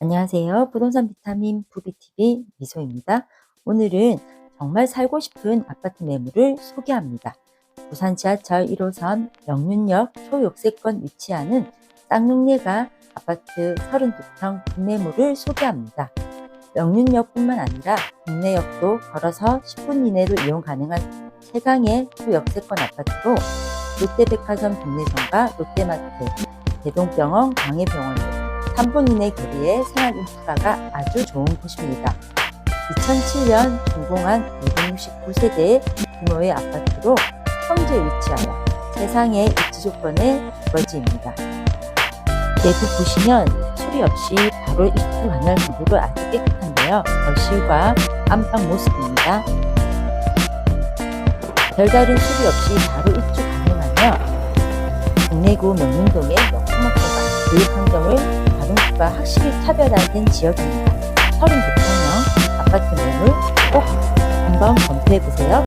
안녕하세요. 부동산 비타민 부비TV 미소입니다. 오늘은 정말 살고 싶은 아파트 매물을 소개합니다. 부산 지하철 1호선 영륜역 초역세권 위치하는 쌍용예가 아파트 32평 분매물을 소개합니다. 영륜역뿐만 아니라 국내역도 걸어서 10분 이내로 이용 가능한 최강의 초역세권 아파트로 롯데백화점 동래점과 롯데마트, 대동병원, 광해병원 등 3분 이내 거리의 생활 인프라가 아주 좋은 곳입니다. 2007년 준공한 269세대의 규모의 아파트로 평지에 위치하여 세상의 입지 조건의 두거지입니다. 내부 보시면 수리 없이 바로 입구 관할 구조로 아주 깨끗한데요. 거실과 안방 모습입니다. 별다른 수리 없이 바로 입주 가능하며 동래구 명륜동의 명품 학교가 교육 환 다른구가 확실히 차별화된 지역입니다. 32평형 아파트 매물 꼭 한번 검토해보세요.